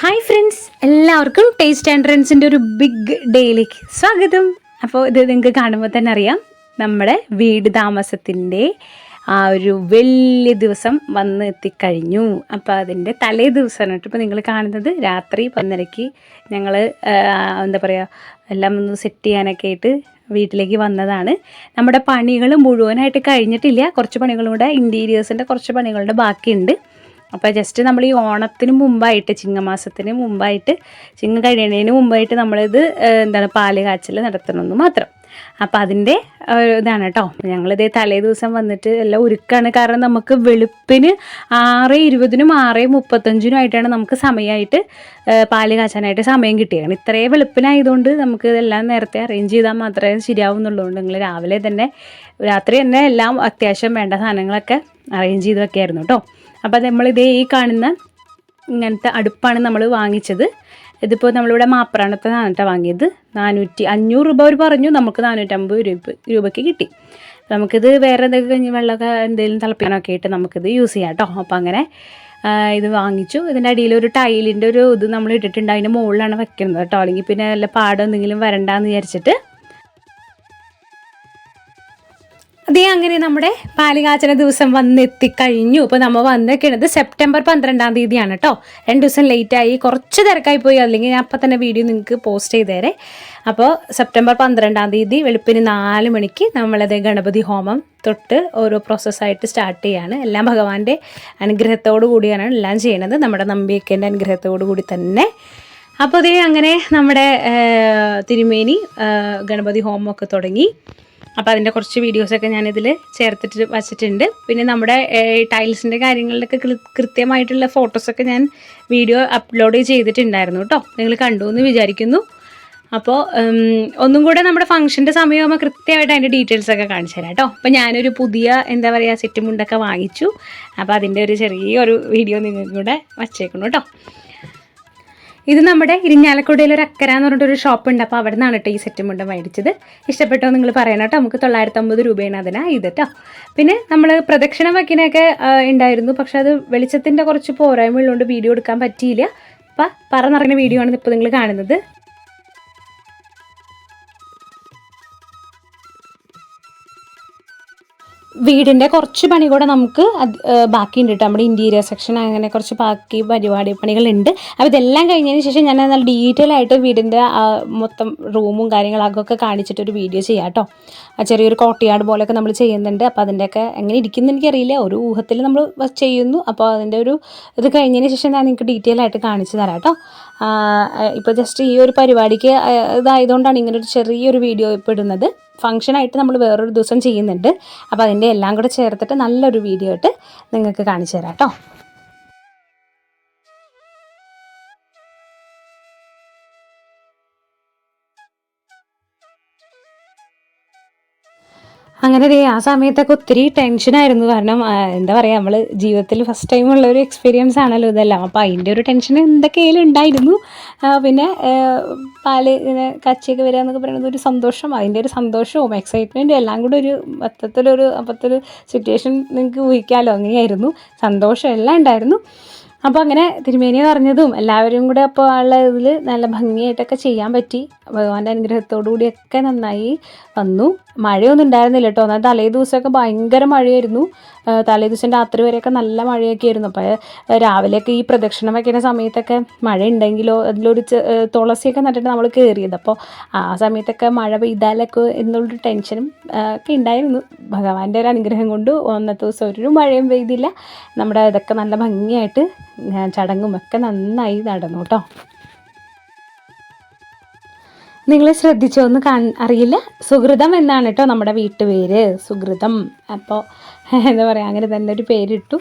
Hi friends എല്ലാവർക്കും taste and ട്രെൻഡ്സിന്റെ ഒരു ബിഗ് ഡേയിലേക്ക് സ്വാഗതം. അപ്പോൾ ഇത് നിങ്ങൾക്ക് കാണുമ്പോൾ തന്നെ അറിയാം നമ്മുടെ വീട് താമസത്തിന്റെ ആ ഒരു വലിയ ദിവസം വന്ന് എത്തിക്കഴിഞ്ഞു. അപ്പോൾ അതിന്റെ തലേ ദിവസമാണ് കേട്ടോ ഇപ്പോൾ നിങ്ങൾ കാണുന്നത്. രാത്രി പന്നരയ്ക്ക് ഞങ്ങൾ എന്താ പറയുക എല്ലാം ഒന്ന് സെറ്റ് ചെയ്യാനൊക്കെ ആയിട്ട് വീട്ടിലേക്ക് വന്നതാണ്. നമ്മുടെ പണികൾ മുഴുവനായിട്ട് കഴിഞ്ഞിട്ടില്ല. കുറച്ച് പണികളും കൂടെ ഇന്റീരിയേഴ്സിന്റെ കുറച്ച് പണികളുടെ ബാക്കിയുണ്ട്. അപ്പോൾ ജസ്റ്റ് നമ്മൾ ഈ ഓണത്തിന് മുമ്പായിട്ട് ചിങ്ങമാസത്തിന് മുമ്പായിട്ട് ചിങ്ങ കഴിയുന്നതിന് മുമ്പായിട്ട് നമ്മളിത് എന്താണ് പാൽ കാച്ചൽ നടത്തണമെന്ന് മാത്രം. അപ്പോൾ അതിന്റെ ഇതാണ് കേട്ടോ ഞങ്ങളിതേ തലേ ദിവസം വന്നിട്ട് എല്ലാം ഒരുക്കാണ്. കാരണം നമുക്ക് വെളുപ്പിന് ആറ് ഇരുപതിനും ആറ് മുപ്പത്തഞ്ചിനും ആയിട്ടാണ് നമുക്ക് സമയമായിട്ട് പാൽ കാച്ചാനായിട്ട് സമയം കിട്ടിയത് ഇത്രേ വെളുപ്പിനായതുകൊണ്ട് നമുക്ക് ഇതെല്ലാം നേരത്തെ അറേഞ്ച് ചെയ്താൽ മാത്രമേ ശരിയാവുന്നുള്ളൂ നിങ്ങൾ രാവിലെ തന്നെ രാത്രി തന്നെ എല്ലാം അത്യാവശ്യം വേണ്ട സാധനങ്ങളൊക്കെ അറേഞ്ച് ചെയ്ത് വെക്കായിരുന്നു കേട്ടോ അപ്പോൾ നമ്മളിതേ ഈ കാണുന്ന ഇങ്ങനത്തെ അടുപ്പാണ് നമ്മൾ വാങ്ങിച്ചത്. ഇതിപ്പോൾ നമ്മളിവിടെ മാപ്രാണത്താണ് കേട്ടോ വാങ്ങിയത്. നാനൂറ്റി അഞ്ഞൂറ് രൂപ അവർ പറഞ്ഞു നമുക്ക് നാനൂറ്റമ്പത് രൂപ രൂപയ്ക്ക് കിട്ടി. നമുക്കിത് വേറെ എന്തെങ്കിലും വെള്ളമൊക്കെ എന്തെങ്കിലും തിളപ്പിക്കാനൊക്കെ ആയിട്ട് നമുക്കിത് യൂസ് ചെയ്യാം കേട്ടോ അപ്പോൾ അങ്ങനെ ഇത് വാങ്ങിച്ചു. ഇതിന്റെ അടിയിൽ ഒരു ടൈലിന്റെ ഒരു ഇത് നമ്മൾ ഇട്ടിട്ടുണ്ട്. അതിന്റെ മുകളിലാണ് വെക്കുന്നത് കേട്ടോ അല്ലെങ്കിൽ പിന്നെ വല്ല പാടം എന്തെങ്കിലും വരണ്ടാന്ന് വിചാരിച്ചിട്ട് അതേ അങ്ങനെ നമ്മുടെ പാലികാചന ദിവസം വന്നെത്തിക്കഴിഞ്ഞു. ഇപ്പോൾ നമ്മൾ വന്നിരിക്കുന്നത് സെപ്റ്റംബർ പന്ത്രണ്ടാം തീയതിയാണ് കേട്ടോ രണ്ട് ദിവസം ലേറ്റായി കുറച്ച് തിരക്കായി പോയി. അല്ലെങ്കിൽ ഞാൻ അപ്പം തന്നെ വീഡിയോ നിങ്ങൾക്ക് പോസ്റ്റ് ചെയ്തേരെ അപ്പോൾ സെപ്റ്റംബർ പന്ത്രണ്ടാം തീയതി വെളുപ്പിന് നാല് മണിക്ക് നമ്മളത് ഗണപതി ഹോമം തൊട്ട് ഓരോ പ്രോസസ്സായിട്ട് സ്റ്റാർട്ട് ചെയ്യാണ്. എല്ലാം ഭഗവാന്റെ അനുഗ്രഹത്തോടു കൂടിയാണ് എല്ലാം ചെയ്യണത്. നമ്മുടെ നമ്പിയക്കേന്റെ അനുഗ്രഹത്തോടു കൂടി തന്നെ. അപ്പോൾ അതേ അങ്ങനെ നമ്മുടെ തിരുമേനി ഗണപതി ഗണപതി ഹോമമൊക്കെ തുടങ്ങി. അപ്പോൾ അതിന്റെ കുറച്ച് വീഡിയോസൊക്കെ ഞാനിതിൽ ചേർത്തിട്ട് വച്ചിട്ടുണ്ട്. പിന്നെ നമ്മുടെ ടൈൽസിന്റെ കാര്യങ്ങളിലൊക്കെ കൃത്യമായിട്ടുള്ള ഫോട്ടോസൊക്കെ ഞാൻ വീഡിയോ അപ്ലോഡ് ചെയ്തിട്ടുണ്ടായിരുന്നു കേട്ടോ നിങ്ങൾ കണ്ടു എന്ന് വിചാരിക്കുന്നു അപ്പോൾ ഒന്നും കൂടെ നമ്മുടെ ഫംഗ്ഷന്റെ സമയമാകുമ്പോൾ കൃത്യമായിട്ട് അതിന്റെ ഡീറ്റെയിൽസ് ഒക്കെ കാണിച്ചു തരാം കേട്ടോ അപ്പോൾ ഞാനൊരു പുതിയ എന്താ പറയുക സെറ്റ് മുണ്ടൊക്കെ വാങ്ങിച്ചു. അപ്പോൾ അതിന്റെ ഒരു ചെറിയൊരു വീഡിയോ നിങ്ങൾക്കൂടെ വച്ചേക്കണം കേട്ടോ ഇത് നമ്മുടെ ഇരിഞ്ഞാലക്കുടയിൽ ഒരു അക്കര എന്ന് പറഞ്ഞിട്ടൊരു ഷോപ്പ് ഉണ്ട്. അപ്പോൾ അവിടെ നിന്നാണ് ഈ സെറ്റ് മുണ്ട് മേടിച്ചത്. ഇഷ്ടപ്പെട്ടോ നിങ്ങൾ പറയണം കേട്ടോ നമുക്ക് തൊള്ളായിരത്തമ്പത് രൂപയാണ് അതിനാ ഇത് കേട്ടോ പിന്നെ നമ്മൾ പ്രദക്ഷിണം വയ്ക്കാനൊക്കെ ഉണ്ടായിരുന്നു പക്ഷെ അത് വെളിച്ചത്തിന്റെ കുറച്ച് പോരായ്മ ഉള്ളതുകൊണ്ട് വീഡിയോ എടുക്കാൻ പറ്റിയില്ല. അപ്പം പറ നിറഞ്ഞ വീഡിയോ ആണ് ഇപ്പോൾ നിങ്ങൾ കാണുന്നത്. വീടിന്റെ കുറച്ച് പണി കൂടെ നമുക്ക് ബാക്കിയുണ്ട് കേട്ടോ നമ്മുടെ ഇന്റീരിയർ സെക്ഷൻ അങ്ങനെ കുറച്ച് ബാക്കി പരിപാടി പണികളുണ്ട്. അപ്പോൾ ഇതെല്ലാം കഴിഞ്ഞതിന് ശേഷം ഞാൻ നല്ല ഡീറ്റെയിൽ ആയിട്ട് വീടിന്റെ മൊത്തം റൂമും കാര്യങ്ങളൊക്കെ കാണിച്ചിട്ടൊരു വീഡിയോ ചെയ്യാം കേട്ടോ ചെറിയൊരു കോട്ടയാട് പോലെയൊക്കെ നമ്മൾ ചെയ്യുന്നുണ്ട്. അപ്പോൾ അതിന്റെയൊക്കെ എങ്ങനെ ഇരിക്കുന്നു എനിക്കറിയില്ല. ഒരു ഊഹത്തിൽ നമ്മൾ ചെയ്യുന്നു. അപ്പോൾ അതിന്റെ ഒരു ഇത് കഴിഞ്ഞതിന് ശേഷം ഞാൻ നിങ്ങൾക്ക് ഡീറ്റെയിൽ ആയിട്ട് കാണിച്ചു തരാം കേട്ടോ ഇപ്പോൾ ജസ്റ്റ് ഈ ഒരു പരിപാടിക്ക് ഇതായതുകൊണ്ടാണ് ഇങ്ങനെ ഒരു ചെറിയൊരു വീഡിയോ ഇപ്പോൾ ഇടുന്നത്. ഫംഗ്ഷനായിട്ട് നമ്മൾ വേറൊരു ദിവസം ചെയ്യുന്നുണ്ട്. അപ്പോൾ അതിന്റെ എല്ലാം കൂടെ ചേർത്തിട്ട് നല്ലൊരു വീഡിയോ ആയിട്ട് നിങ്ങൾക്ക് കാണിച്ചു തരാം കേട്ടോ. അങ്ങനെ ദേ ആ സമയത്തൊക്കെ ഒത്തിരി ടെൻഷനായിരുന്നു കാരണം എന്താ പറയുക നമ്മൾ ജീവിതത്തിൽ ഫസ്റ്റ് ടൈം ഉള്ള ഒരു എക്സ്പീരിയൻസ് ആണല്ലോ ഇതെല്ലാം. അപ്പോൾ അതിന്റെ ഒരു ടെൻഷൻ എന്തൊക്കെയായാലും ഉണ്ടായിരുന്നു. പിന്നെ പാൽ ഇങ്ങനെ കച്ചിയൊക്കെ വരിക എന്നൊക്കെ പറയുന്നത് ഒരു സന്തോഷം അതിന്റെ ഒരു സന്തോഷവും എക്സൈറ്റ്മെന്റും എല്ലാം കൂടെ ഒരു മൊത്തത്തിലൊരു അപ്പത്തൊരു സിറ്റുവേഷൻ നിങ്ങൾക്ക് ഊഹിക്കാമല്ലോ അങ്ങനെയായിരുന്നു. സന്തോഷം എല്ലാം ഉണ്ടായിരുന്നു. അപ്പോൾ അങ്ങനെ തിരുമേനി പറഞ്ഞതും എല്ലാവരും കൂടെ അപ്പോൾ ഉള്ള ഇതിൽ നല്ല ഭംഗിയായിട്ടൊക്കെ ചെയ്യാൻ പറ്റി. ഭഗവാന്റെ അനുഗ്രഹത്തോടു കൂടിയൊക്കെ നന്നായി വന്നു. മഴയൊന്നും ഉണ്ടായിരുന്നില്ല കേട്ടോ. എന്നാൽ തലേ ദിവസമൊക്കെ ഭയങ്കര മഴയായിരുന്നു. തലേ ദിവസം രാത്രി വരെയൊക്കെ നല്ല മഴയൊക്കെ ആയിരുന്നു അപ്പോൾ രാവിലെയൊക്കെ ഈ പ്രദക്ഷിണം വയ്ക്കുന്ന സമയത്തൊക്കെ മഴ ഉണ്ടെങ്കിലോ അതിലൊരു തുളസിയൊക്കെ നട്ടിട്ട് നമ്മൾ കയറിയത് അപ്പോൾ ആ സമയത്തൊക്കെ മഴ പെയ്താലൊക്കെ എന്നുള്ളൊരു ടെൻഷനും ഒക്കെ ഉണ്ടായിരുന്നു. ഭഗവാന്റെ ഒരു അനുഗ്രഹം കൊണ്ട് ഒന്നത്തെ ദിവസം ഒരു മഴയും പെയ്തില്ല. നമ്മുടെ ഇതൊക്കെ നല്ല ഭംഗിയായിട്ട് ആ, ചടങ്ങും ഒക്കെ നന്നായി നടന്നു കേട്ടോ. നിങ്ങൾ ശ്രദ്ധിച്ചോ കാ അറിയില്ല. സുഹൃതം എന്നാണ് കേട്ടോ നമ്മുടെ വീട്ടുപേര്. സുഹൃതം അപ്പോൾ എന്താ പറയുക അങ്ങനെ തന്നെ ഒരു പേരിട്ടു.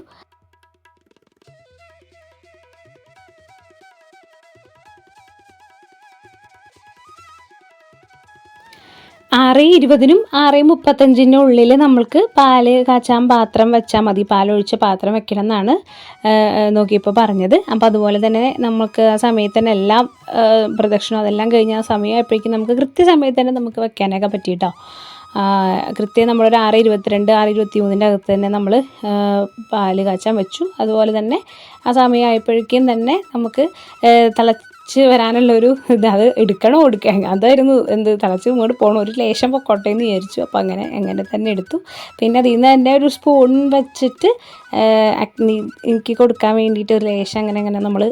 ആറ് ഇരുപതിനും ആറ് മുപ്പത്തഞ്ചിന്റെ ഉള്ളിൽ നമ്മൾക്ക് പാൽ കാച്ചാൻ പാത്രം വെച്ചാൽ മതി. പാലൊഴിച്ച പാത്രം വെക്കണം എന്നാണ് നോക്കിയപ്പോൾ പറഞ്ഞത്. അപ്പോൾ അതുപോലെ തന്നെ നമുക്ക് ആ സമയത്ത് തന്നെ എല്ലാം പ്രദക്ഷിണം അതെല്ലാം കഴിഞ്ഞ ആ സമയമായപ്പോഴേക്കും നമുക്ക് കൃത്യസമയത്ത് തന്നെ നമുക്ക് വെക്കാനൊക്കെ പറ്റിയിട്ടോ. കൃത്യം നമ്മളൊരു ആറ് ഇരുപത്തിരണ്ട് ആറ് ഇരുപത്തി മൂന്നിന്റെ അകത്ത് തന്നെ നമ്മൾ പാൽ കാച്ചാൻ വെച്ചു. അതുപോലെ തന്നെ ആ സമയമായപ്പോഴേക്കും തന്നെ നമുക്ക് ആ, തിളച്ച് വരാനുള്ളൊരു ഇത് അത് എടുക്കണോ എടുക്കാൻ അതായിരുന്നു എന്ത് തിളച്ച് ഇങ്ങോട്ട് പോകണം ഒരു ലേശം പൊക്കോട്ടെ എന്ന് വിചാരിച്ചു. അപ്പോൾ അങ്ങനെ അങ്ങനെ തന്നെ എടുത്തു. പിന്നെ അതിൽ നിന്ന് തന്നെ ഒരു സ്പൂൺ വെച്ചിട്ട് എനിക്ക് കൊടുക്കാൻ വേണ്ടിയിട്ട് ഒരു ലേശം അങ്ങനെ അങ്ങനെ നമ്മൾ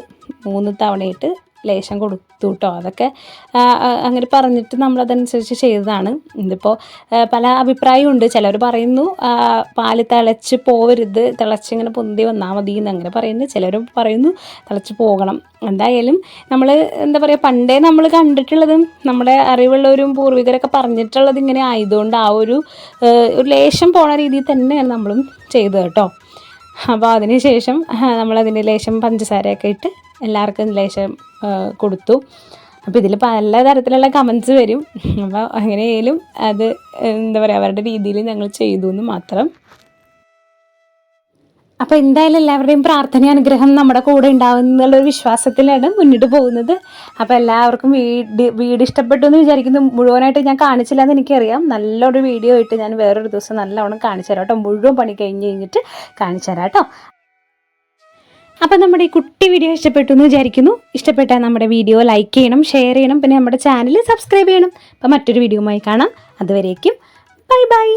മൂന്ന് തവണയിട്ട് ലേശം കൊടുത്തു കേട്ടോ അതൊക്കെ അങ്ങനെ പറഞ്ഞിട്ട് നമ്മളതനുസരിച്ച് ചെയ്തതാണ്. ഇതിപ്പോൾ പല അഭിപ്രായമുണ്ട്. ചിലർ പറയുന്നു പാൽ തിളച്ച് പോവരുത് തിളച്ചിങ്ങനെ പൊന്തി വന്നാൽ മതി എന്ന് അങ്ങനെ പറയുന്നു. ചിലർ പറയുന്നു തിളച്ച് പോകണം. എന്തായാലും നമ്മൾ എന്താ പറയുക പണ്ടേ നമ്മൾ കണ്ടിട്ടുള്ളതും നമ്മുടെ അറിവുള്ളവരും പൂർവികരൊക്കെ പറഞ്ഞിട്ടുള്ളത് ഇങ്ങനെ ആയതുകൊണ്ട് ആ ഒരു ഒരു ലേശം പോണ രീതിയിൽ തന്നെയാണ് നമ്മളും ചെയ്തത് കേട്ടോ. അപ്പോൾ അതിന് ശേഷം നമ്മളതിന് ലേശം പഞ്ചസാരയൊക്കെ ഇട്ട് എല്ലാവർക്കും ലേശം കൊടുത്തു. അപ്പോൾ ഇതിൽ പല തരത്തിലുള്ള കമൻസ് വരും. അപ്പോൾ എങ്ങനെയായാലും അത് എന്താ പറയുക അവരുടെ രീതിയിൽ ഞങ്ങൾ ചെയ്തു എന്ന് മാത്രം. അപ്പോൾ എന്തായാലും എല്ലാവരുടെയും പ്രാർത്ഥന അനുഗ്രഹം നമ്മുടെ കൂടെ ഉണ്ടാവും എന്നുള്ളൊരു വിശ്വാസത്തിലാണ് മുന്നിട്ട് പോകുന്നത്. അപ്പോൾ എല്ലാവർക്കും വീട് വീട് ഇഷ്ടപ്പെട്ടു എന്ന് വിചാരിക്കുന്നു. മുഴുവനായിട്ട് ഞാൻ കാണിച്ചില്ല എന്ന് എനിക്കറിയാം. നല്ലൊരു വീഡിയോ ആയിട്ട് ഞാൻ വേറൊരു ദിവസം നല്ലവണ്ണം കാണിച്ചു തരാം കേട്ടോ. മുഴുവൻ പണി കഴിഞ്ഞ് കഴിഞ്ഞിട്ട് കാണിച്ചു തരാം കേട്ടോ. അപ്പം നമ്മുടെ ഈ കുട്ടി വീഡിയോ ഇഷ്ടപ്പെട്ടു എന്ന് വിചാരിക്കുന്നു. ഇഷ്ടപ്പെട്ടാൽ നമ്മുടെ വീഡിയോ ലൈക്ക് ചെയ്യണം ഷെയർ ചെയ്യണം പിന്നെ നമ്മുടെ ചാനൽ സബ്സ്ക്രൈബ് ചെയ്യണം. അപ്പം മറ്റൊരു വീഡിയോയുമായി കാണാം. അതുവരേക്കും ബൈ ബൈ